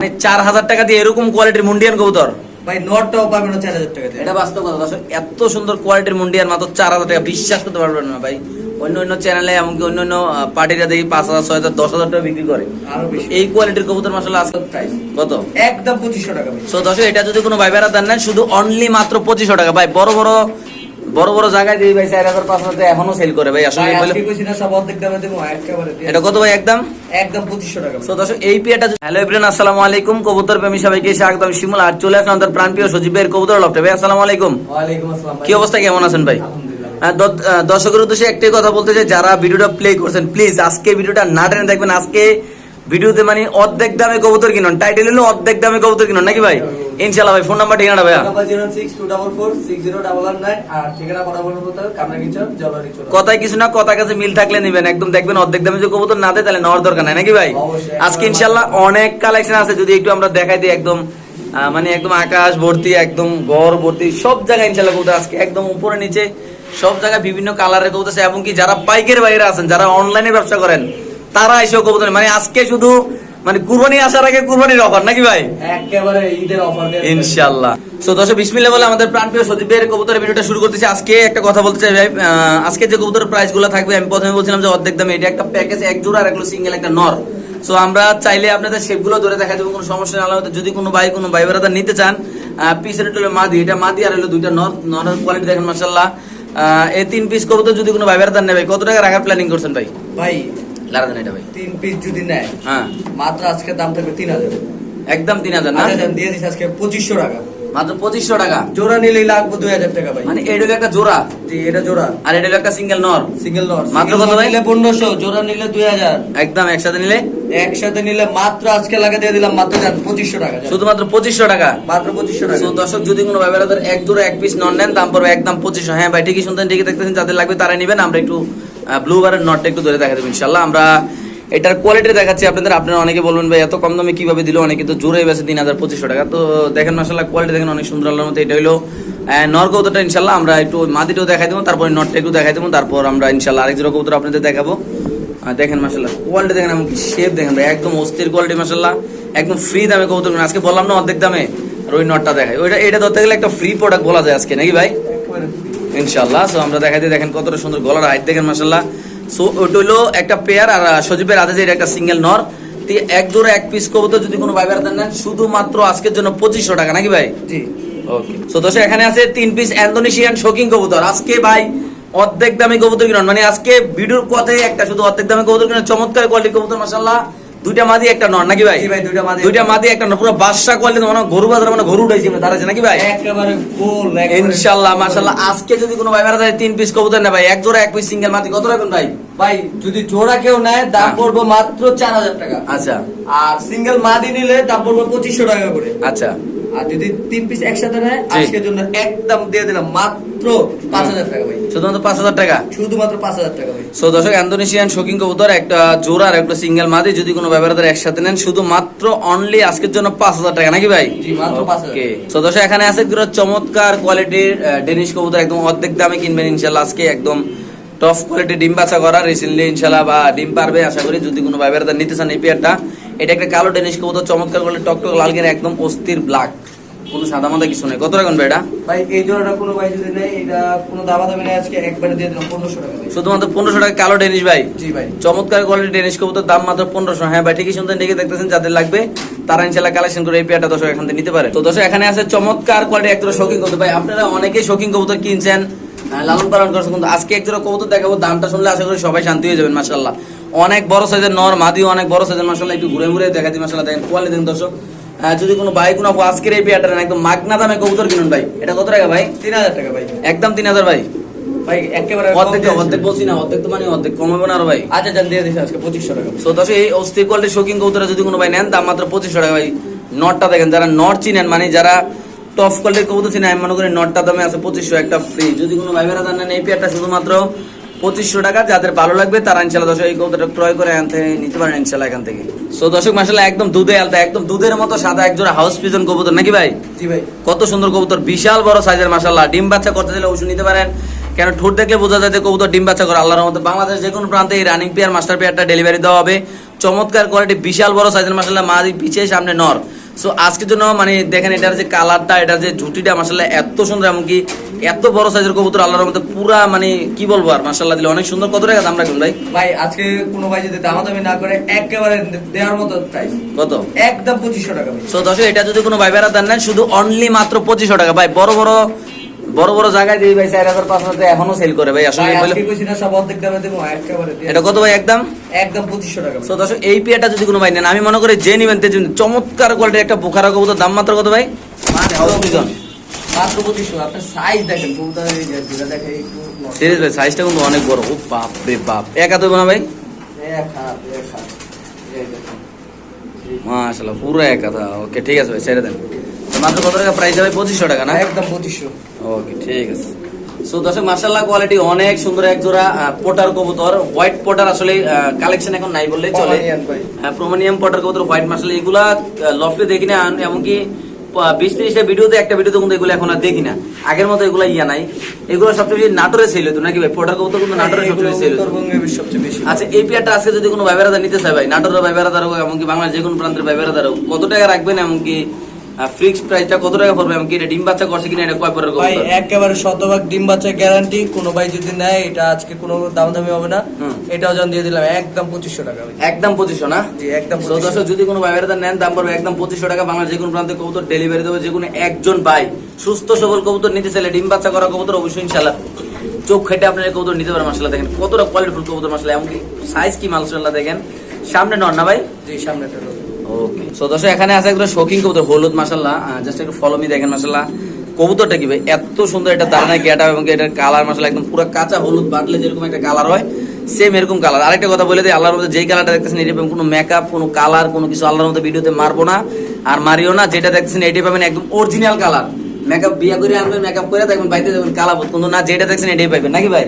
মানে চার হাজার টাকা দিয়ে এরকম কোয়ালিটির মুন্ডিয়ান কবুতর? ভাই নটটাও পাবেন চার হাজার টাকা দিয়ে। এটা বাস্তব কথা দর্শক এত সুন্দর কোয়ালিটির মুন্ডিয়ান মাত্র চার হাজার টাকা বিশ্বাস করতে পারবেন না ভাই। অন্য অন্য চ্যানেলে এমনকি অন্য অন্য পার্টিরা দেখি পাঁচ হাজার ছয় হাজার দশ হাজার টাকা বিক্রি করে। এই কোয়ালিটির কবুতর আজকে প্রাইস কত? একদম পঁচিশশো টাকা। সো দর্শক এটা যদি কোনো ভাই বেড়া দেন না শুধু অনলি মাত্র পঁচিশশো টাকা। ভাই বড় বড় বড় বড় জায়গায় দিই ভাই চার হাজার পাঁচ হাজার এখনও সেল করে ভাই। আসলে দিয়ে এটা কত ভাই একদম একদম পঁচিশশো টাকা। সো দর্শক এই পিয়াটা হ্যালো এভরিওয়ান আসসালামু আলাইকুম। কবুতর প্রেমী সবাইকে স্বাগতম। শিমুল আর চলে আসলাম আমাদের প্রাণপ্রিয় সজীবের কবুতর লফটে। ভাই আসসালামু আলাইকুম। কি অবস্থা কেমন আছেন ভাই? আহ, দর্শকের উদ্দেশ্যে একটাই কথা বলতে চাই যারা ভিডিওটা প্লে করছেন প্লিজ আজকে ভিডিওটা না টেনে দেখবেন। আজকে ভিডিওতে মানে অর্ধেক দামে কবুতর কিনুন। টাইটেল হলো অর্ধেক দামে কবুতর কিনুন নাকি ভাই? ইনশাল্লাহ ভাই ফোন নাম্বার ঠিকানা জলবাড়ি কথায় কিছু না কথা কাছে মিল থাকলে নিবেন। একদম দেখবেন অর্ধেক দামে যে কবুতর না দেয় তাহলে নেওয়ার দরকার নাই নাকি ভাই? আজকে ইনশাল্লাহ অনেক কালেকশন আছে যদি একটু আমরা দেখাই দিই একদম মানে একদম আকাশ ভর্তি একদম ঘর ভর্তি সব জায়গায় ইনশাল্লাহ কবুতর আজকে একদম উপরে নিচে সব জায়গায় বিভিন্ন কালারের কবুতর আছে এবং কি যারা পাইকের বাইরে আছেন যারা অনলাইনে ব্যবসা করেন তারা এসে কবুতর মানে আজকে শুধু মানে কুরবানি আসার আগে কুরবানির অফার নাকি ভাই? একেবারে ঈদের অফার ইনশাআল্লাহ। সো দর্শক বিসমিল্লাহ বলে আমাদের প্রাণপ্রিয় সজীবের কবুতরের ভিডিওটা শুরু করতেছি। আজকে একটা কথা বলতে চাই ভাই। আজকে যে কবুতরের প্রাইসগুলো থাকবে আমি প্রথমে বলছিলাম যে অর্ধেক দামে। এটা একটা প্যাকেজ এক জোড়া আর একটা সিঙ্গেল একটা নর। সো আমরা চাইলে আপনাদের শেপগুলো ধরে দেখা যাবে কোনো সমস্যা না হলে যদি কোনো ভাই কোনো ভাই বেড়াদার নিতে চান পিসের হলো মাদি। এটা মাদি আর হলো দুইটা নর। নরের কোয়ালিটি দেখেন মাসাল্লাহ এই তিন পিস কবুতর যদি কোনো ভাই বেড়াদার নেবে কত টাকা রাখার প্ল্যানিং করছেন ভাই? ভাই লারা দেন এটা ভাই। তিন পিস যদি নেয় হ্যাঁ। মাত্র আজকে দাম থাকবে তিন হাজার। একদম তিন হাজার না? দিয়ে দিচ্ছি আজকে পঁচিশশো টাকা। মাত্র পঁচিশশো টাকা? জোড়া নিলেই লাগবে দুই হাজার টাকা ভাই। মানে এটা একটা জোড়া? জি এটা জোড়া। আর এটা একটা সিঙ্গেল নর সিঙ্গেল নট মাত্র কত ভাই? নিলে পনেরোশো জোড়া নিলে দুই হাজার। একদম একসাথে নিলে? একসাথে নিলে মাত্র আজকে লাগে দিয়ে দিলাম মাত্র পঁচিশশো টাকা। শুধুমাত্র পঁচিশশো টাকা? মাত্র পঁচিশশো টাকা। দর্শক যদি কোনো বেড়াদের এক জোড়া এক পিস নন নেন দাম পড়বে একদম পঁচিশশো। হ্যাঁ ভাই ঠিকই শুনতেন ঠিকই দেখতেছেন যাদের লাগবে তারা নেবেন আমরা একটু ব্লু বারের নটটা একটু ধরে দেখা দেবো ইনশাল্লাহ আমরা এটার কোয়ালিটি দেখাচ্ছি। আপনাদের, আপনারা অনেকে বলবেন, ভাই, এত কম দামে কীভাবে দিল? অনেকে তো জোরে বেছে তিন হাজার পঁচিশশো টাকা। তো দেখেন মাসাল্লাহ কোয়ালিটি দেখেন, অনেক সুন্দর। আল্লাহর মতো এটা হলো নর কৌতরটা ইনশাল্লাহ আমরা একটু মাদিটাও দেখাই দেবো, তারপরে নটটা একটু দেখাই দেবো, তারপর আমরা ইনশাল্লাহ আরেক জোড়া কৌতর আপনাদের দেখাবো। দেখেন মাসাল্লাহ কোয়ালিটি দেখেন, এমনকি শেপ দেখেন, ভাই, একদম অস্থির কোয়ালিটি মাসাল্লাহ একদম ফ্রি দামে কৌতুক আজকে বললাম না অর্ধেক দামে, আর ওই নটটা দেখাই। ওইটা, এটা ধরতে গেলে একটা ফ্রি প্রোডাক্ট বলা যায় আজকে, নাকি ভাই? ইনশাল্লাহ সো আমরা দেখাই দিই দেখেন কতটা সুন্দর গলার হাইট। দেখেন মাসাল্লাহ সো ওটা হলো একটা পেয়ার আর সজীবের যে একটা সিঙ্গেল নর। এক জোড়া এক পিস কবুতর যদি কোনো ভাই বেড়াতেন নেন শুধুমাত্র আজকের জন্য পঁচিশশো টাকা নাকি ভাই? জি। ওকে সো দর্শক এখানে আছে তিন পিস ইন্দোনেশিয়ান শোকিং কবুতর। আজকে ভাই অর্ধেক দামে কবুতর কিনুন। মানে আজকে ভিডিওর কথাই একটা শুধু অর্ধেক দামে কবুতর কিনুন। চমৎকার কোয়ালিটি কবুতর মাশাআল্লাহ। দুইটা মাদি একটা নর নাকি ভাই? ভাই, দুইটা মাদি। দুইটা মাদি একটা নর। পুরো বাদশা কোয়ালিটি মানে গরু বাজার মানে গরু উঠাইছে মানে দাঁড়াইছে নাকি ভাই? একেবারে ইনশাআল্লাহ মাশাআল্লাহ আজকে যদি কোনো ভাই বেড়া তিন পিস কবুতর না ভাই। এক জোড়া এক পিস সিঙ্গেল মাদি কত রাখবেন ভাই? ভাই যদি জোড়া কেউ নেয় দাম হ্যাঁ। পড়ব মাত্র চার হাজার টাকা। আচ্ছা। আর সিঙ্গেল মাদি নিলে দাম পড়ব পঁচিশশো টাকা করে। আচ্ছা। আর যদি তিন পিস একসাথে নেয় আজকের জন্য একদম দিয়ে দিলাম মাত্র পাঁচ হাজার টাকা ভাই। শুধুমাত্র পাঁচ হাজার টাকা? শুধুমাত্র পাঁচ হাজার টাকা ভাই। সো দর্শক ইন্দোনেশিয়ান শোকিং কবুতর একটা জোড়া আর একটা সিঙ্গেল মাদি যদি কোনো ব্যবহারদার একসাথে নেন শুধু মাত্র অনলি আজকের জন্য পাঁচ হাজার টাকা নাকি ভাই? জি, মাত্র 5,000 ওকে সো দর্শক এখানে আছে পুরো চমৎকার কোয়ালিটির ডেনিশ কবুতর একদম অর্ধেক দামে কিনবেন ইনশাল্লাহ আজকে একদম টপ কোয়ালিটি ডিম বাছা করা। রিসেন্টলি ইনশাল্লাহ বা ডিম পারবে আশা করি। যদি কোনো ব্যবহারদার নিতে চান এই পেয়ারটা এটা একটা কালো ডেনিশ কবুতর চমৎকার কোয়ালিটি টকটক লাল গেরে একদম অস্থির ব্ল্যাক কোনো সাদা মাদা কিছু নেই। কত রাখুন ভাই এটা? ভাই এই জোড়াটা কোনো ভাই যদি নেয় এটা কোনো দাবা দামি নেই। আজকে একবারে দিয়ে দিলাম পনেরোশো টাকা। শুধুমাত্র পনেরোশো টাকা কালো ডেনিশ ভাই? জি ভাই। চমৎকার কোয়ালিটি ডেনিশ কবুতর দাম মাত্র পনেরোশো। হ্যাঁ ভাই ঠিকই শুনতেন ঠিকই দেখতেছেন যাদের লাগবে তারা ইনশাল্লাহ কালেকশন করে এই পেয়ারটা দর্শক এখান থেকে নিতে পারে। তো দর্শক এখানে আছে চমৎকার কোয়ালিটি একজোড়া শৌখিন কবুতর। ভাই আপনারা অনেকেই শৌখিন কবুতর কিনছেন। লালন পালন করছেন কিন্তু আজকে একজোড়া কবুতর দেখাবো দামটা শুনলে আশা করি সবাই শান্তি হয়ে যাবেন মাসাল্লাহ অনেক বড় সাইজের নর মাদিও অনেক বড় সাইজের মাসাল্লাহ একটু ঘুরে ঘুরে দেখা দিই মাসাল্লাহ দেখেন কোয়ালিটি দেখেন দর্শক। যদি কোনো ভাই কোনো আজকের এই পেয়ারটা একদম মাগনা দামে কবুতর কিনুন ভাই। এটা কত টাকা ভাই? তিন হাজার টাকা ভাই। একদম তিন হাজার ভাই। ভাই একেবারে অর্ধেক অর্ধেক বলছি না অর্ধেক তো মানে অর্ধেক কমাবো না আরও ভাই। আচ্ছা যান দিয়ে দিচ্ছি আজকে পঁচিশশো টাকা। সো এই অস্থির কোয়ালিটির শৌখিন কবুতরা যদি কোনো ভাই নেন দাম মাত্র পঁচিশশো টাকা ভাই। নটটা দেখেন যারা নট চিনেন মানে যারা টপ কোয়ালিটির কবুতর আমি মনে করি নটটা দামে আছে পঁচিশশো একটা ফ্রি যদি কোনো ভাই বেড়া নেন এই পেয়ারটা শুধুমাত্র পঁচিশশো টাকা যাদের ভালো লাগবে তারা ইনশাল্লাহ দর্শক এই কবুতরটা ক্রয় করে আনতে নিতে পারেন ইনশাল্লাহ এখান থেকে। সো দর্শক মাসাল্লাহ একদম দুধে আলতা একদম দুধের মতো সাদা একজোড়া হাউস পিজন কবুতর নাকি ভাই? জি ভাই। কত সুন্দর কবুতর বিশাল বড় সাইজের মাসাল্লাহ ডিম বাচ্চা করতে দিলে অবশ্যই নিতে পারেন। কেন ঠোঁট দেখলে বোঝা যায় যে কবুতর ডিম বাচ্চা করে আল্লাহর মতো বাংলাদেশ যে কোনো প্রান্তে এই রানিং পেয়ার মাস্টার পেয়ারটা ডেলিভারি দেওয়া হবে। চমৎকার কোয়ালিটি বিশাল বড় সাইজের মাসাল্লাহ মাদি পিছিয়ে সামনে নর। সো আজকের জন্য মানে দেখেন এটার যে কালারটা এটার যে ঝুটিটা মাসাল্লাহ এত সুন্দর এমনকি এত বড় সাইজের কবুতর আল্লাহর মধ্যে পুরা মানে কি বলব আর মাসাল্লাহ দিলে অনেক সুন্দর। কত টাকা দাম রাখুন ভাই? ভাই আজকে কোনো ভাই যদি দামাদামি না করে একেবারে দেওয়ার মতো প্রাইস কত? একদম পঁচিশশো টাকা সো দর্শক এটা যদি কোনো ভাই বেড়া দেন শুধু অনলি মাত্র পঁচিশশো টাকা। ভাই বড় বড় বড় বড় জায়গায় দিই ভাই চার হাজার পাঁচ হাজার এখনও সেল করে ভাই। আসলে দেবো এটা কত ভাই একদম একদম পঁচিশশো টাকা সো দর্শক এই পেয়ারটা যদি কোনো ভাই নেন আমি মনে করি যে নিবেন তে চমৎকার কোয়ালিটির একটা বোখারা কবুতর দাম মাত্র কত ভাই? মাত্র পঁচিশশো। আপনার সাইজ দেখেন একটু নষ্ট। সিরিয়াস ভাই সাইজটা কিন্তু অনেক বড়। ও বাপ রে বাপ। একা তো না ভাই? মাশাআল্লাহ পুরো এক ওকে ঠিক আছে ভাই ছেড়ে দেন। তো মাত্র কত টাকা? প্রাইস হবে পঁচিশশো টাকা না? একদম পঁচিশশো। ওকে ঠিক আছে। সো দর্শক মার্শাল্লাহ কোয়ালিটি অনেক সুন্দর এক জোড়া পোটার কবুতর। হোয়াইট পোটার আসলে কালেকশন এখন নাই বললেই চলে। প্রোমানিয়াম পোটার কবুতর হোয়াইট মার্শাল এগুলা লফটে দেখি না এমনকি বিশ ত্রিশটা ভিডিওতে একটা ভিডিওতে কিন্তু এগুলো এখন আর দেখি না। আগের মতো এগুলা ইয়া নাই। এগুলো সবচেয়ে বেশি নাটোরে সেল হতো নাকি ভাই? পোটার কবুতর কিন্তু নাটোরে এগুলো সবচেয়ে সেল বেশি আচ্ছা এই পেয়ারটা আজকে যদি কোনো ভাইবেরাদা নিতে চায় ভাই নাটোরের ভাইবেরাদা হোক এমনকি বাংলার যে কোনো প্রান্তের ভাইবেরাদা হোক কত টাকা রাখবেন? এমনকি ফিক্সড প্রাইসটা কত টাকা পড়বে? এমনকি এটা ডিম বাচ্চা করছে কিনা এটা কয় পরের ভাই একেবারে শতভাগ ডিম বাচ্চা গ্যারান্টি কোনো ভাই যদি নেয় এটা আজকে কোনো দাম দামি হবে না। এটাও জান দিয়ে দিলাম একদম পঁচিশশো টাকা একদম পঁচিশশো না? জি একদম দর্শক যদি কোনো ভাইবেরাদা নেন দাম পড়বে একদম পঁচিশশো টাকা। বাংলার যে কোনো প্রান্তে কবুতর ডেলিভারি দেবে যে কোনো একজন ভাই। সুস্থ সবল কবুতর নিতে চাইলে ডিম বাচ্চা করা কবুতর অবশ্যই ইনশাল্লাহ চোখ খেটে আপনার কবুতর নিতে পারেন মাসাল্লাহ দেখেন কতটা কোয়ালিটিফুল কবুতর মাসাল্লাহ এমনকি সাইজ কি মাসাল্লাহ দেখেন সামনে নন না ভাই? জি সামনে। ওকে সো দর্শক, এখানে আছে একটা শৌখিন কবুতর, হলুদ মাসাল্লাহ জাস্ট একটু ফলো মি দেখেন মাসাল্লাহ কবুতরটা কি ভাই? এত সুন্দর এটা দাঁড়ানো গেটা এবং এটার কালার মাসাল্লাহ একদম পুরো কাঁচা হলুদ বাটলে যেরকম একটা কালার হয় সেম এরকম কালার আরেকটা কথা বলে দিই, আল্লাহর মধ্যে যেই কালারটা দেখতেছেন এটি পাবেন কোনো মেকআপ কোনো কালার কোনো কিছু আল্লাহর মধ্যে ভিডিওতে মারবো না। আর মারিও না, যেটা দেখতেছেন এটি পাবেন একদম অরিজিনাল কালার মেকআপ বিয়া করে আনবেন মেকআপ করে দেখবেন বাইতে কালা কিন্তু না যেটা দেখছেন এটাই পাবেন নাকি ভাই?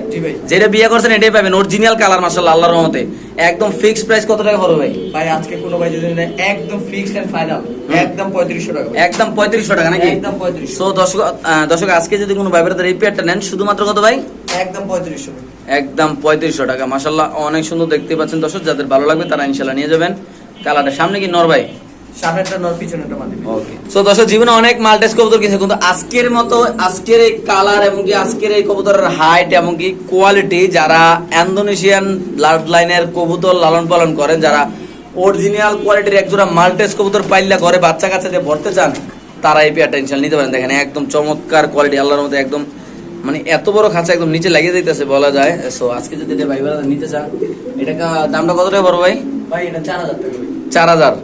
যেটা বিয়া করছেন এটাই পাবেন অরিজিনাল কালার মাসাল্লাহ আল্লাহর রহমতে। একদম ফিক্সড প্রাইস কত টাকা পড়বে ভাই? ভাই আজকে কোনো ভাই যদি একদম ফিক্সড এন্ড ফাইনাল একদম পঁয়ত্রিশশো টাকা একদম পঁয়ত্রিশশো টাকা নাকি? একদম পঁয়ত্রিশশো। সো দর্শক দর্শক আজকে যদি কোনো ভাইবের এই পেয়ারটা নেন শুধুমাত্র কত ভাই? একদম পঁয়ত্রিশশো ভাই। একদম পঁয়ত্রিশশো টাকা মাসাল্লাহ অনেক সুন্দর দেখতে পাচ্ছেন দর্শক যাদের ভালো লাগবে তারা ইনশাল্লাহ নিয়ে যাবেন। কালারটা সামনে কি নর ভাই? সামনেরটা নর পিছনেরটা মাটি ওকে সো দর্শক জীবনে অনেক মাল্টেস কবুতর কিনছে কিন্তু আজকের মতো আজকের এই কালার এমনকি আজকের এই কবুতরের হাইট এমনকি কোয়ালিটি যারা ইন্দোনেশিয়ান ব্লাড লাইনের কবুতর লালন পালন করেন যারা অরিজিনাল কোয়ালিটির একজোড়া মাল্টেস কবুতর পাইলা ঘরে বাচ্চা দিয়ে ভরতে চান তারা এই পেয়ারটা ইনশাল্লাহ নিতে পারেন। দেখেন একদম চমৎকার কোয়ালিটি আল্লাহর মধ্যে একদম মানে এত বড় খাঁচা একদম নিচে লাগিয়ে দিতেছে বলা যায়। সো আজকে যদি এটা ভাই নিতে চান এটা দামটা কত টাকা বড় ভাই? ভাই এটা চার হাজার চার হাজার।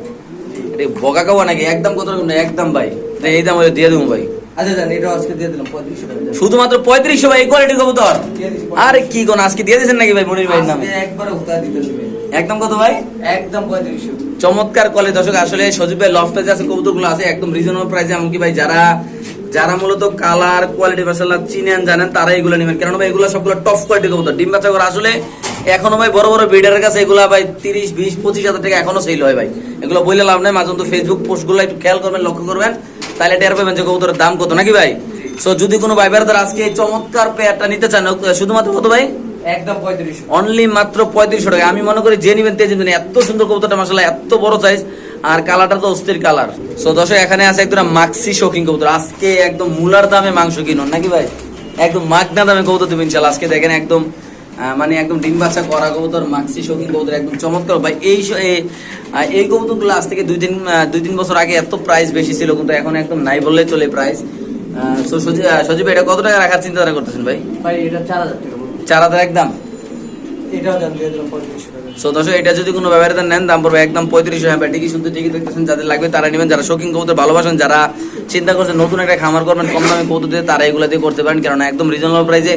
বকা নাকি? একদম কত রকম না? একদম ভাই। এই দাম দিয়ে দেবো ভাই। আচ্ছা জান এটাও আজকে দিয়ে দিলাম পঁয়ত্রিশশো শুধুমাত্র পঁয়ত্রিশশো ভাই কোয়ালিটি কবুতর? আরে কি কোন আজকে দিয়ে দিয়েছেন নাকি ভাই মনির ভাই নামে? আজকে উত্তর দিতেছি ভাই। একদম কত ভাই? একদম পঁয়ত্রিশশো। চমৎকার কলে দর্শক আসলে সজীব ভাই লফ পেজে আছে কবুতরগুলো আছে একদম রিজনেবল প্রাইসে এমনকি ভাই যারা যারা মূলত কালার কোয়ালিটি মাসাল্লাহ চিনেন জানেন তারা এগুলো নেবেন। কেন ভাই এগুলো সবগুলো টপ কোয়ালিটি কবুতর। ডিম বাচ্চা করে আসলে এখনও ভাই বড় বড় ব্রিডারের কাছে এগুলো ভাই তিরিশ বিশ পঁচিশ হাজার টাকা এখনও সেল হয় ভাই। এগুলো বললে লাভ নেই মাঝে ফেসবুক পোস্টগুলো একটু খেয়াল করবেন লক্ষ্য করবেন তাহলে টের পাবেন যে কবুতরের দাম কত নাকি ভাই? সো যদি কোনো ভাই বেড়াদার আজকে এই চমৎকার পেয়ারটা নিতে চান শুধুমাত্র কত ভাই? একদম পঁয়ত্রিশশো। অনলি মাত্র পঁয়ত্রিশশো টাকা। আমি মনে করি যে নিবেন তে নিবেন এত সুন্দর কবুতরটা মাসাল্লাহ এত বড় সাইজ আর কালারটা তো অস্থির কালার। সো দর্শক এখানে আছে একদম মাক্সি শৌখিন কবুতর। আজকে একদম মূলার দামে মাংস কিনুন নাকি ভাই? একদম মাগনা দামে কবুতর দেবেন ইনশাল্লাহ। আজকে দেখেন একদম মানে একদম ডিম বাচ্চা করা কবুতর মাক্সি শৌখিন কবুতর একদম চমৎকার। ভাই এই এই, কবুতরগুলো আজ থেকে দুই তিন দুই তিন বছর আগে এত প্রাইস বেশি ছিল কিন্তু এখন একদম নাই বললে চলে প্রাইস সো সজীব এটা কত টাকা রাখার চিন্তা করতেছেন ভাই? ভাই এটা চার হাজার টাকা চার হাজার একদম? এটাও টাকা। সো দর্শক, এটা যদি কোনো ব্যবহারে নেন, দাম পড়বে একদম পঁয়ত্রিশ হ্যাঁ ঠিকই শুনতে ঠিকই দেখতেছেন, যাদের লাগবে তারা নেবেন। যারা শৌখিন কবুতর ভালোবাসেন, যারা চিন্তা করছেন নতুন একটা খামার করবেন, কম দামে কবুতর দিয়ে, তারা এগুলো দিয়ে করতে পারেন। কারণ একদম রিজনেবল প্রাইসে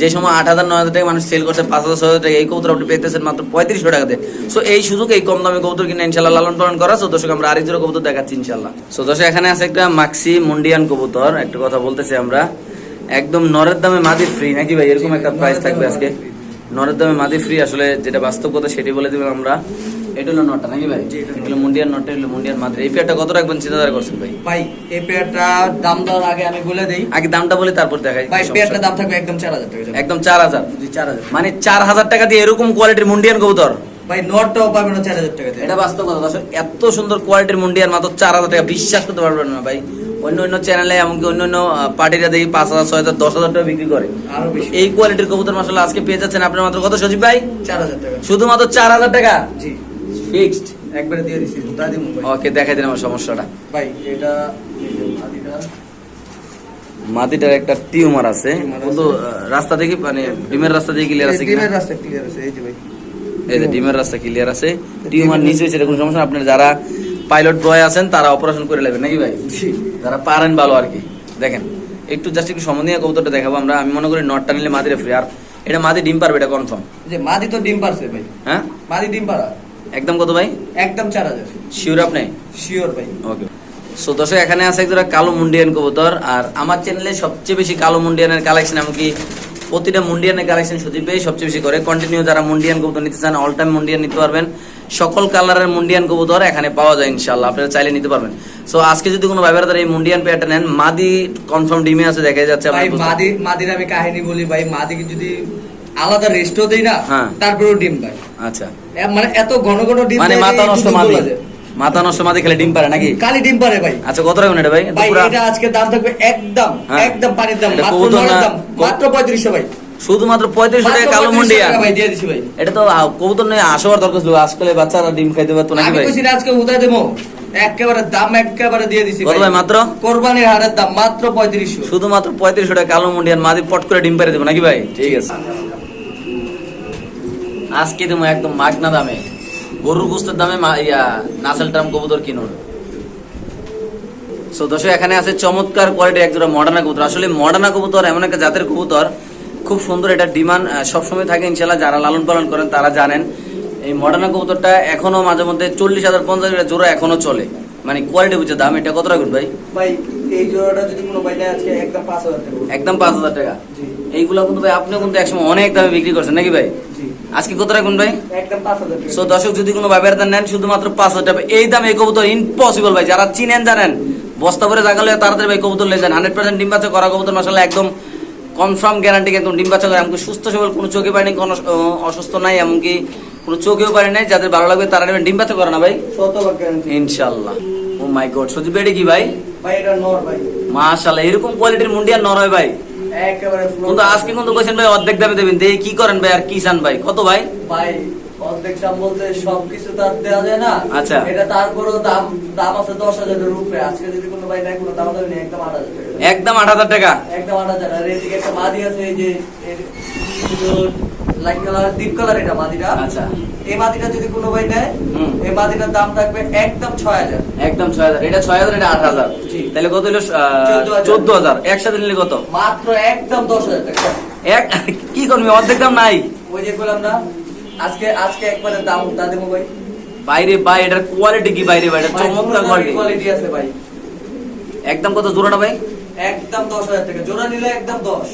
যে সময় আট হাজার, নয় হাজার টাকা মানুষ সেল করছে, পাঁচ হাজার, ছয় হাজার টাকা, এই কবুতর আপনি পেতেছেন মাত্র পঁয়ত্রিশশো টাকাতে সো এই সুযোগ, এই কম দামে কবুতর কিনে ইনশাল্লাহ লালন পালন করা। সো দর্শক, আমরা আরেক জোড়া কবুতর দেখাচ্ছি ইনশাল্লাহ সো দর্শক, এখানে আছে একটা মাক্সি মুন্ডিয়ান কবুতর। একটা কথা বলতেছি আমরা। একদম নরের দামে মাদি ফ্রি নাকি ভাই, এরকম একটা প্রাইস থাকবে আজকে? নরের দামে মাদি ফ্রি আসলে যেটা বাস্তব কথা সেটি বলে দিবেন আমরা। এটা হলো নটটা নাকি ভাই? হলো মুন্ডিয়ান নটটা হলো মুন্ডিয়ান মাদি। এই পেয়ারটা কত রাখবেন চিন্তাধারা করছেন ভাই? ভাই এই পেয়ারটা দাম দেওয়ার আগে আমি বলে দেই। আগে দামটা বলে তারপর দেখাই। ভাই নেই। দাম থাকবে একদম চার হাজার টাকা একদম চার হাজার। জি চার হাজার। মানে চার হাজার টাকা দিয়ে এরকম কোয়ালিটির মুন্ডিয়ান কবুতর? ভাই নটটাও পাবেন চার হাজার টাকা এটা বাস্তব কথা এত সুন্দর কোয়ালিটির মুন্ডিয়ার মাত্র চার হাজার টাকা বিশ্বাস করতে পারবেন না ভাই। অন্য অন্য চ্যানেলে এমনকি অন্য অন্য পার্টিরা দেখি পাঁচ হাজার ছয় হাজার দশ হাজার টাকা বিক্রি করে। এই কোয়ালিটির কবুতর মাসাল্লাহ আজকে পেয়ে যাচ্ছেন আপনার মাত্র কত সজীব ভাই? চার হাজার টাকা। শুধুমাত্র চার হাজার টাকা? জি। ফিক্সড একবারে দিয়ে দিছি দিমু ওকে দেখাই দিন আমার সমস্যাটা। ভাই এটা মাদিটা। একটা টিউমার আছে। কিন্তু রাস্তা দেখি মানে ডিমের রাস্তা দিয়ে ক্লিয়ার আছে ডিমের রাস্তা ক্লিয়ার আছে এই যে ভাই। এই যে ডিমের রাস্তা ক্লিয়ার আছে। টিউমার নিচে হয়েছে কোনো সমস্যা। আপনার যারা পাইলট বয় আছেন তারা অপারেশন করে নেবেন নাকি ভাই? যারা পারেন ভালো আর কি। দেখেন একটু জাস্ট একটু সম্বন্ধীয় কবুতরটা দেখাবো আমরা। আমি মনে করি নটটা নিলে মাদিরে ফ্রি আর এটা মাদি ডিম পারবে এটা কনফার্ম যে মাদি তো ডিম পারছে ভাই। হ্যাঁ? মাদি ডিম পারা একদম কত ভাই? একদম চার হাজার। শিওর আপনি? শিওর ভাই। ওকে সো দর্শক এখানে আছে একজোড়া কালো মুন্ডিয়ান কবুতর আর আমার চ্যানেলে সবচেয়ে বেশি কালো মুন্ডিয়ানের কালেকশন এমনকি প্রতিটা মুন্ডিয়ানের কালেকশন ভাই সবচেয়ে বেশি করে। কন্টিনিউ যারা মুন্ডিয়ান কবুতর নিতে চান অল টাইম মুন্ডিয়ান নিতে পারবেন। সকল কালারের মুন্ডিয়ান কবুতর এখানে পাওয়া যায় ইনশাল্লাহ আপনারা চাইলে নিতে পারবেন। সো আজকে যদি কোনো ভাইবার এই মুন্ডিয়ান পেয়ারটা নেন মাদি কনফার্ম ডিমে আছে দেখা যাচ্ছে ভাই মাদি মাদির আমি কাহিনী বলি ভাই মাদিকে যদি আলাদা রেস্টও দেই না হ্যাঁ। তারপরেও ডিম পায় আচ্ছা। মানে এত ঘন ঘন ডিম মানে মাথা নষ্ট মাদি। মাথা নষ্ট মাদি খেলে ডিম পারে নাকি? কালি ডিম পারে ভাই। আচ্ছা কত এটা ভাই? ভাই এটা আজকে দাম থাকবে একদম হ্যাঁ। একদম পানির দাম মাত্র কবুতর নরের না- দাম মাত্র পঁয়ত্রিশশো ভাই। শুধুমাত্র পঁয়ত্রিশ টাকা কালো 35 মুন্ডিয়ান টাকা ভাই দিয়ে দিছি ভাই। এটা তো কবুতর নয় আসবার দরকার ছিল আজকালে বাচ্চারা ডিম খাইতে পারতো নাকি ভাই? আজকে উদয় দেবো। একেবারে দাম একেবারে দিয়ে দিছি কত ভাই। মাত্র? কোরবানির হারের দাম মাত্র পঁয়ত্রিশশো। শুধুমাত্র টাকা কালো মুন্ডিয়ান মাদি পট করে ডিম পেরে দেবো নাকি ভাই? ঠিক আছে। আজকে একদম মাগনা দামে। গরুর গোস্তের দামে ইয়া নাসেল টাম কবুতর কিনুন। সো দর্শক এখানে আছে চমৎকার কোয়ালিটি একজোড়া মডার্না কবুতর। আসলে মডার্না কবুতর এমন একটা জাতের কবুতর খুব সুন্দর এটা ডিমান্ড সবসময় থাকে ইনশাল্লাহ যারা লালন পালন করেন তারা জানেন। এই মডার্না কবুতরটা এখনও মাঝে মধ্যে চল্লিশ হাজার পঞ্চাশ হাজার জোড়া এখনও চলে। মানে কোয়ালিটি বুঝছে দাম এটা কত রাখুন ভাই? ভাই এই জোড়াটা যদি কোনো ভাই নেয় আজকে একদম পাঁচ হাজার টাকা একদম পাঁচ হাজার টাকা। এইগুলো কিন্তু ভাই আপনিও কিন্তু একসময় অনেক দামে বিক্রি করছেন নাকি ভাই? আজকে কত রাখুন ভাই? একদম পাঁচ হাজার টাকা সো দর্শক যদি কোনো ভাবের দাম নেন শুধুমাত্র পাঁচ হাজার টাকা। এই দামে এই কবুতর ইম্পসিবল ভাই। যারা চিনেন জানেন। বস্তা ভরে জাগালে তাড়াতাড়ি ভাই কবুতর লে যান। হান্ড্রেড পার্সেন্ট ডিম বাচ্চা করা কবুতর মাসাল্লাহ একদম কনফার্ম গ্যারান্টি ডিম বাচ্চা করে এমনকি সুস্থ সবল কোনো চোখে পায়নি কোনো অসুস্থ নাই এমনকি কোনো চোখেও পারে নাই যাদের ভালো লাগবে তারা নেবেন ডিম বাচ্চা করে না ভাই? ইনশাল্লাহ ও মাই গড সজীব বেড়ে কি ভাই? ভাই এটা নর ভাই। মাশাল্লাহ এরকম কোয়ালিটির মুন্ডিয়ার নর হয় ভাই। একেবারে কিন্তু আজকে কিন্তু কইছেন ভাই অর্ধেক দামে দেবেন দেখি কি করেন ভাই আর কি চান ভাই? কত ভাই? ভাই অর্ধেক দাম বলতে সবকিছু তো আর দেওয়া যায় না। আচ্ছা। এটা তারপরেও দাম দাম আছে দশ হাজারের উপরে। আজকে যদি কোনো ভাই নেয় কোনো দাম দাবি নেই একদম আট হাজার একদম আট হাজার টাকা। একদম আট হাজার। আর এদিকে একটা মাদি আছে এই যে লাইট কালার ডিপ কালার এটা মাদিটা। আচ্ছা। এই মাদিটা যদি কোনো ভাই নেয় এই মাদিটার দাম থাকবে একদম ছয় হাজার। একদম ছয় হাজার। এটা ছয় হাজার এটা আট হাজার। তাহলে কত হলো চোদ্দ হাজার। একসাথে নিলে কত? মাত্র একদম দশ হাজার টাকা। এক কি করবি? অর্ধেক দাম নাই। ওই যে বললাম না আজকে আজকে একবারে দাম ভাই। বাইরে ভাই এটার কোয়ালিটি কি বাইরে ভাই? এটা চমৎকার কোয়ালিটি আছে ভাই। একদম কত জোড়াটা ভাই? একদম দশ হাজার টাকা। জোড়া নিলে একদম দশ।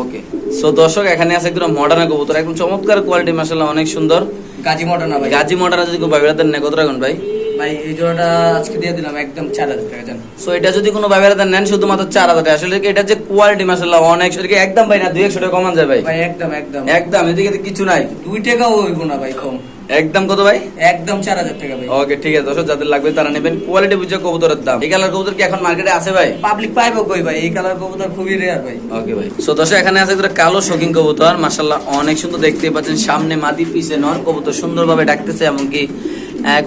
ওকে। সো দর্শক এখানে আছে একদম মডার্ন কবুতর। একদম চমৎকার কোয়ালিটি মাসাল্লাহ অনেক সুন্দর। গাজী মটন না ভাই। গাজী মডার্ন যদি কেউ ভাইবেরা দেন না কত রাখুন ভাই? ভাই এই জোড়াটা আজকে দিয়ে দিলাম একদম চার হাজার টাকা জান। সো এটা যদি কোনো ভাইবেরা দেন নেন শুধুমাত্র চার হাজার টাকা। আসলে কি এটা যে কোয়ালিটি মাসাল্লাহ অনেক এদিকে একদম ভাই না? দুই একশো টাকা কমান যায় ভাই? ভাই একদম একদম। একদম এদিকে কিছু নাই। দুই টাকাও হইব না ভাই কম। একদম কত ভাই? একদম চার হাজার টাকা ভাই। ওকে ঠিক আছে দর্শক যাদের লাগবে তারা নেবেন। কোয়ালিটি বুঝে কবুতরের দাম। এই কালার কবুতর কি এখন মার্কেটে আছে ভাই? পাবলিক পাইবো কই ভাই? এই কালার কবুতর খুবই রেয়ার ভাই। ওকে ভাই। সো দর্শক এখানে আছে একটা কালো শৌখিন কবুতর। মাশাল্লাহ অনেক সুন্দর দেখতে পাচ্ছেন। সামনে মাদি পিছে নর কবুতর সুন্দরভাবে ডাকতেছে এমনকি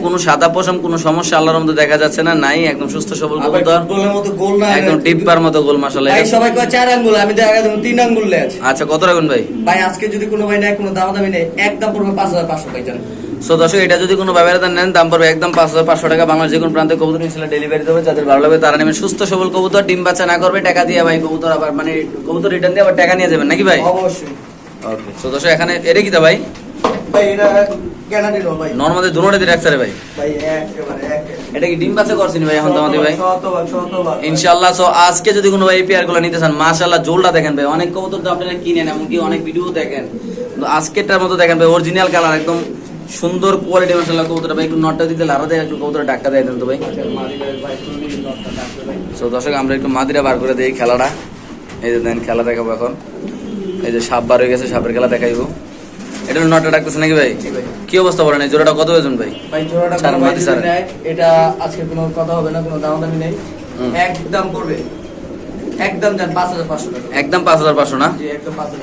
কোনো সাদা পশম কোনো সমস্যা আল্লাহর মধ্যে দেখা যাচ্ছে না নাই একদম সুস্থ সবল কবুতর। একদম টিপ্পার মতো গোল মাশাল্লাহ ভাই সবাই কয় চার আঙ্গুল আমি দেখা তিন আঙ্গুল আছে। আচ্ছা কত রাখুন ভাই? ভাই আজকে যদি কোনো ভাই নেয় কোনো দাম দামি নেই একদম পড়বে পাঁচ হাজার পাঁচশো ভাই সো দর্শক এটা যদি কোনো ব্যবহার নেন দাম পড়বে একদম পাঁচ হাজার পাঁচশো টাকা। বাংলার যে কোনো প্রান্তে কবুতর ইনশাল্লাহ ডেলিভারি দেবে যাদের ভালো লাগবে তারা নেবেন সুস্থ সবল কবুতর। ডিম বাচ্চা না করবে টাকা দিয়ে ভাই কবুতর আবার মানে কবুতর রিটার্ন দিয়ে আবার টাকা নিয়ে যাবেন নাকি ভাই? অবশ্যই। ওকে সো দর্শক এখানে এটা কি তা ভাই? ভাই এটা গ্যারান্টি নো ভাই। নর্মালি দুটোটা রাখছে রে ভাই। ভাই একেবারে একেবারে এটা কি ডিম বাচ্চা করছেন ভাই এখন তো আমাদের ভাই ইনশাআল্লাহ সো আজকে যদি কোনো ভাই পেয়ারগুলো নিতে চান মাশাআল্লাহ জোলটা দেখেন ভাই। অনেক কবুতর তো আপনারা কিনেন এমনকি অনেক ভিডিও দেখেন। কিন্তু আজকেরটার মতো দেখেন ভাই অরিজিনাল কালার একদম সুন্দর কোয়ালিটি মাশাআল্লাহ কবুতরটা ভাই। একটু নটটা দিতে লারা দেয় একটু কবুতর ডাক্কা দেয় দেন তো ভাই। আচ্ছা, সো দর্শক আমরা একটু মাদিরা বার করে দিই খেলাটা। এই যে দেন খেলা দেখাবো এখন। এই যে সাপ বার হয়ে গেছে সাপের খেলা দেখাইবো। এটা নটা ডাকতেছে নাকি ভাই? কি অবস্থা বলেন এই জোড়াটা কত ওজন ভাই? ভাই জোড়াটা ভাই মাটি নেয়, এটা আজকে কোনো কথা হবে না কোনো নেই। একদম পড়বে। একদম যান পাঁচ হাজার পাঁচশো টাকা। একদম পাঁচ হাজার পাঁচশো না?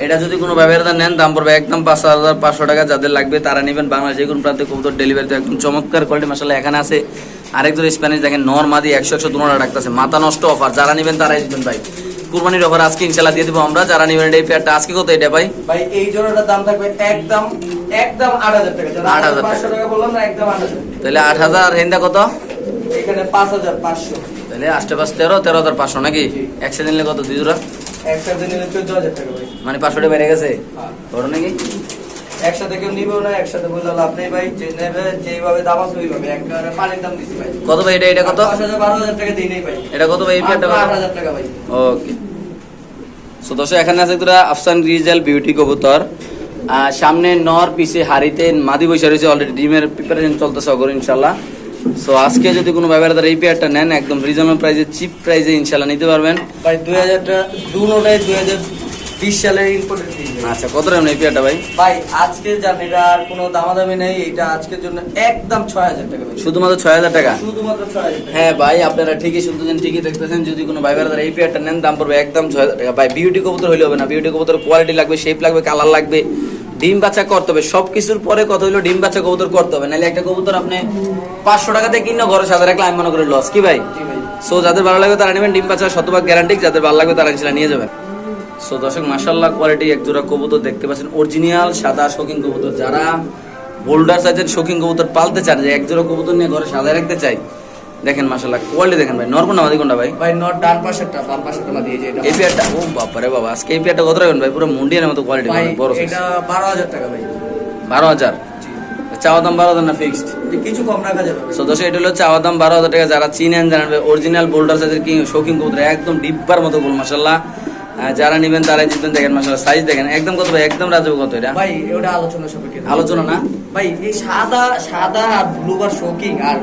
এটা যদি কোনো ব্যবহারটা নেন দাম পড়বে একদম পাঁচ হাজার পাঁচশো টাকা। যাদের লাগবে তারা নেবেন বাংলাদেশ যে কোনো প্রান্তে কবুতর ডেলিভারিতে একদম চমৎকার কোয়ালিটি মাসাল্লাহ এখানে আছে। আরেকজন স্প্যানিশ দেখেন নর মাদি একশো একশো দুটা ডাকতেছে মাথা নষ্ট অফার যারা নেবেন তারাই দিবেন ভাই। কুরবানির অফার আজকে ইনশাআল্লাহ দিয়ে দেবো আমরা। যারা নেবেন এই পেয়ারটা আজকে কত এটা ভাই? ভাই এই জোড়াটার দাম থাকবে একদম একদম আট হাজার টাকা। যারা 8,000 টাকা। বললাম না একদম আট হাজার তাহলে আট হাজার আর হেন্দা কত? এখানে পাঁচ হাজার পাঁচশো। তাহলে আষ্টে পাঁচ তেরো তেরো হাজার পাঁচশো নাকি। একসাথে নিলে কত দুই জোড়া? একসাথে নিলে চোদ্দ হাজার টাকা ভাই। মানে 500 টাকা বেড়ে গেছে? হ্যাঁ। বড় নাকি। একসাথে কেউ নিবেও না একসাথে বললে লাভ নেই ভাই যে নেবে যেইভাবে দাম আছে ওইভাবে। একেবারে পানির দাম ভাই। কত ভাই এটা এটা কত? পাঁচ হাজার বারো হাজার টাকা দিই নেই ভাই। এটা কত ভাই এই টাকা ভাই। ওকে। সো দর্শক এখানে আছে তোরা আফসান রিজাল বিউটি কবুতর। সামনে নর পিছে হাড়িতে মাদি বৈশা রয়েছে অলরেডি ডিমের প্রিপারেশন চলতেছে অগর ইনশাল্লাহ। সো আজকে যদি কোনো ব্যাপারে তারা এই পেয়ারটা নেন একদম রিজনেবল প্রাইসে চিপ প্রাইসে ইনশাল্লাহ নিতে পারবেন। ভাই দুই হাজার টাকা দুটাই দুই হাজার বিশ সালের ইম্পোর্টেড আচ্ছা কত টাকা এই পেয়ারটা ভাই? ভাই আজকে জান এটা আর কোনো দামাদামি নেই এটা আজকের জন্য একদম ছয় হাজার টাকা ভাই। শুধুমাত্র ছয় হাজার টাকা? শুধুমাত্র ছয় হাজার টাকা। হ্যাঁ ভাই আপনারা ঠিকই শুনতেছেন ঠিকই দেখতেছেন যদি কোনো ভাই তারা এই পেয়ারটা নেন দাম পড়বে একদম ছয় হাজার টাকা। ভাই বিউটি কবুতর হইলে হবে না বিউটি কবুতর কোয়ালিটি লাগবে শেপ লাগবে কালার লাগবে ডিম বাচ্চা করতে হবে। সব কিছুর পরে কত হইল ডিম বাচ্চা কবুতর করতে হবে। নাহলে একটা কবুতর আপনি পাঁচশো টাকাতে কিনে ঘরে সাদা রাখলে আমি মনে করি লস কি ভাই? সো যাদের ভালো লাগবে তারা নেবেন ডিম বাচ্চা শতভাগ গ্যারান্টি যাদের ভালো লাগবে তারা নিয়ে যাবেন। সো দর্শক মাসাল্লাহ কোয়ালিটি এক জোড়া কবুতর দেখতে পাচ্ছেন। অরিজিনাল সাদা শৌখিন কবুতর। যারা বোল্ডার সাইজের শৌখিন কবুতর পালতে চান যে এক জোড়া কবুতর নিয়ে ঘরে সাজায় রাখতে চাই দেখেন মাসাল্লাহ কোয়ালিটি দেখেন ভাই। নরকোনা মাদি কোনটা ভাই? ভাই নট ডান পাশেরটা বাম পাশেরটা মা দিয়ে যে এটা। এই পেয়ারটা ও বাবারে বাবা আজকে এই পেয়ারটা কত রাখবেন ভাই? পুরো মুন্ডিয়ানের মতো কোয়ালিটি ভাই বড় এটা বারো হাজার টাকা ভাই। বারো হাজার? জি। চাওয়া দাম বারো হাজার না ফিক্সড কিছু কম রাখা যাবে ভাই। সো দর্শক এটা হলো চাওয়া দাম বারো হাজার টাকা। যারা চিনেন জানেন অরিজিনাল বোল্ডার সাইজের কি শৌখিন কবুতর একদম ডিব্বার মতো গোল মাসাল্লাহ যারা নিবেন তারাই জিতবেন। দেখেন মাসাল্লাহ সাইজ দেখেন। একদম কত ভাই? একদম রাজু কত এটা? ভাই ওটা আলোচনা সাপেক্ষে। আলোচনা না? ভাই এই সাদা সাদা আর ব্লু আর শোকিং আর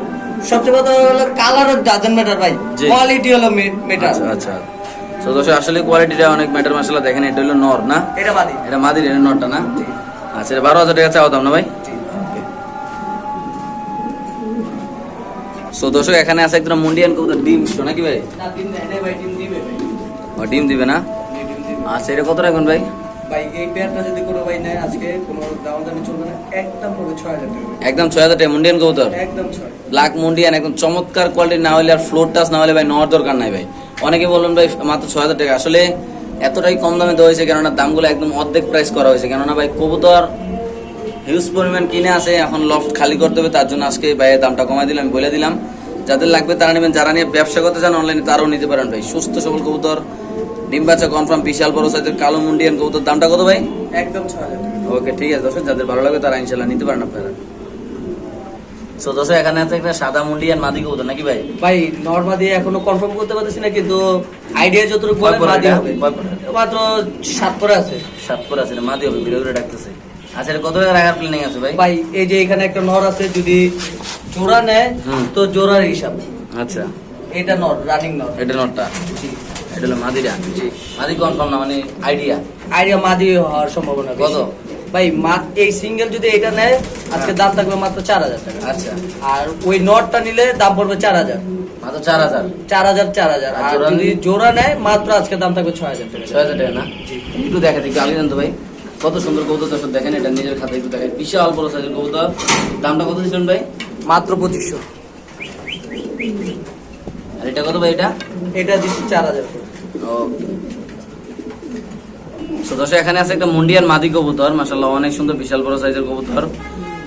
সবচেয়ে কথা হলো কালার ডাজেন্ট ম্যাটার ভাই। কোয়ালিটি হলো মেটার আচ্ছা আচ্ছা। দর্শক আসলে কোয়ালিটিটা অনেক ম্যাটার মাসাল্লাহ দেখেন এটা হলো নর না? এটা বাদি এটা মাদির এটা নরটা না? আচ্ছা এটা বারো হাজার টাকা চাওয়া দাম না ভাই? সো দর্শক এখানে আছে একদম মুন্ডিয়ান কবুতর ডিম শো নাকি ভাই? ডিম দিবে না। আচ্ছা এটা কত রাখবেন ভাই? ভাই এই পেয়ারটা যদি কোনো ভাই নেয় আজকে কোনো দাম চলবে না একদম পড়বে ছয় হাজার টাকা। একদম ছয় হাজার টাকা। মুন্ডিয়ান কবুতর? একদম ছয় ব্ল্যাক মুন্ডিয়ান একদম চমৎকার কোয়ালিটি না হলে আর ফ্লোর টাচ না হলে ভাই নেওয়ার দরকার নাই ভাই। অনেকে বলবেন ভাই মাত্র ছয় হাজার টাকা। আসলে এতটাই কম দামে দেওয়া হয়েছে কেননা দামগুলো একদম অর্ধেক প্রাইস করা হয়েছে। কেননা ভাই কবুতর হিউজ পরিমাণ কিনে আছে এখন লফট খালি করতে হবে তার জন্য আজকে ভাইয়ের দামটা কমাই দিলাম বলে দিলাম। যাদের লাগবে তারা নেবেন। যারা নিয়ে ব্যবসা করতে চান অনলাইনে তারাও নিতে পারেন ভাই। সুস্থ সবল কবুতর ডিম বাচ্চা কনফার্ম বিশাল বড় সাইজের কালো মুন্ডিয়ান কবুতর দামটা কত ভাই? একদম টাকা। ওকে ঠিক আছে দর্শক যাদের ভালো লাগবে তারা ইনশাল্লাহ নিতে পারেন আপনারা। সো দর্শক এখানে আছে একটা সাদা মুন্ডিয়ান মাদি কবুতর নাকি ভাই? ভাই নর্মা দিয়ে এখনও কনফার্ম করতে পারতেছি না কিন্তু আইডিয়া যতটুকু বলে পরে মাদি হবে। মাত্র সাত করে আছে। সাত করে আছে মাদি হবে ভিডিও করে ডাকতেছে আচ্ছা কত টাকা রাখার প্ল্যানিং আছে ভাই? ভাই এই যে এখানে একটা নর আছে যদি জোড়া নেয় তো জোড়ার হিসাব। আচ্ছা। এটা নর রানিং নর। এটা নটটা এটা হলো মাদিরা। জি। মাদি কনফার্ম না মানে আইডিয়া? আইডিয়া মাদি হওয়ার সম্ভাবনা। কত? ভাই মা- এই সিঙ্গেল যদি এটা নেয় আজকে দাম থাকবে মাত্র চার হাজার টাকা। আচ্ছা। আর ওই নটটা নিলে দাম পড়বে চার হাজার। মাত্র চার হাজার? চার হাজার চার হাজার। আর জোড়া যদি জোড়া নেয় মাত্র আজকে দাম থাকবে ছয় হাজার টাকা। ছয় হাজার টাকা না? একটু দেখা দেখি আলি জানতো ভাই। কত সুন্দর কবুতর দর্শক দেখেন এটা নিজের খাতায় একটু দেখেন। বিশাল বড় সাইজের কবুতর। দামটা কত দিচ্ছেন ভাই? মাত্র পঁচিশশো। আর এটা কত ভাই এটা? এটা দিচ্ছি চার হাজার তো দর্শক এখানে আছে একটা মুন্ডিয়ান মাদি কবুতর অনেক সুন্দর বিশাল বড় সাইজের কবুতর।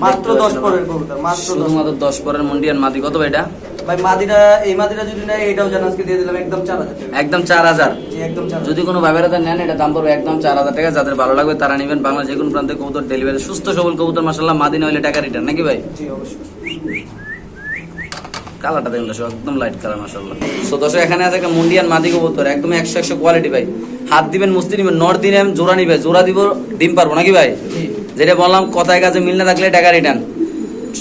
মাত্র দেখতে দশ পাচ্ছেন পরের কবুতর মাত্র শুধুমাত্র দশ পরের মুন্ডিয়ান মাদি। কত ভাই এটা? ভাই মাদিরা এই মাদিরা যদি নেয় এটাও জানা আজকে দিয়ে দিলাম একদম চার হাজার টাকা। একদম চার হাজার। জি একদম চার হাজার। যদি কোনো ব্যবহার নেন এটা দাম পড়বে একদম চার হাজার টাকা। যাদের ভালো লাগবে তারা নেবেন বাংলা যে কোনো প্রান্তে কবুতর ডেলিভারি সুস্থ সবল কবুতর মাসাল্লাহ মাদি না হলে টাকা রিটার্ন নাকি ভাই? জি অবশ্যই। কালারটা দেখুন দর্শক একদম লাইট কালার মাসাল্লাহ সো দর্শক এখানে আছে একটা মুন্ডিয়ান মাদি কবুতর একদম একশো একশো কোয়ালিটি ভাই। হাত দিবেন মুস্তি নিবেন নর দিন জোড়া নিবে জোড়া দিব ডিম পারব নাকি ভাই? যেটা বললাম কথায় কাজে মিল না থাকলে টাকা রিটার্ন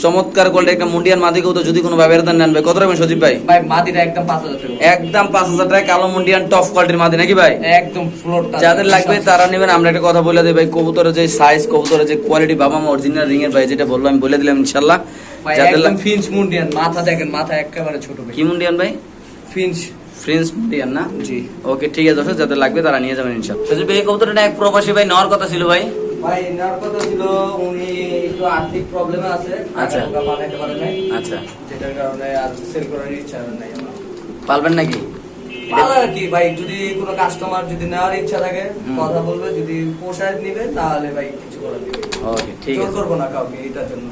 চমৎকার কোয়ালিটি একটা মুন্ডিয়ান মাদি কবুতর যদি কোনো ভাবে নেন ভাই কত রাখবেন সজীব ভাই? ভাই মাদিটা একদম পাঁচ হাজার টাকা। একদম পাঁচ হাজার টাকা কালো মুন্ডিয়ান টপ কোয়ালিটির মাদি নাকি ভাই? একদম ফ্লোর যাদের লাগবে তারা নেবেন আমরা একটা কথা বলে দিই ভাই কবুতরের যে সাইজ কবুতরের যে কোয়ালিটি বাবা মা অরিজিনাল রিং এর ভাই যেটা বলল আমি বলে দিলাম ইনশাল্লাহ একদম ফিঞ্চ মুন্ডিয়ান মাথা দেখেন মাথা একেবারে ছোট ভাই। কি মুন্ডিয়ান ভাই? ফিঞ্চ। ফ্রেন্স মুন্ডিয়ান না? জি। ওকে ঠিক আছে দর্শক যাদের লাগবে তারা নিয়ে যাবেন ইনশাল্লাহ সজীব ভাই কবুতরটা এক প্রবাসী ভাই নেওয়ার কথা ছিল ভাই। ভাই এনার কথা ছিল উনি একটু আর্থিক প্রবলেমে আছে আচ্ছা। টাকা পারে নাই। আচ্ছা। যেটার কারণে আর সেল করার ইচ্ছা নাই আমার। পারবেন নাকি? ভালো আর কি ভাই যদি কোনো কাস্টমার যদি নেওয়ার ইচ্ছা থাকে। কথা বলবে যদি পোষায় নিবে তাহলে ভাই কিছু করার নেই। ওকে ঠিক আছে। করব না কাউকে এটার জন্য।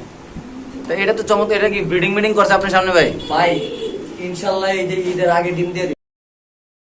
তো এটা তো চমৎকার, এটা কি ব্রিডিং মিডিং করছে আপনার সামনে ভাই ভাই, ইনশাল্লাহ এই যে ঈদের আগে ডিম দিয়ে।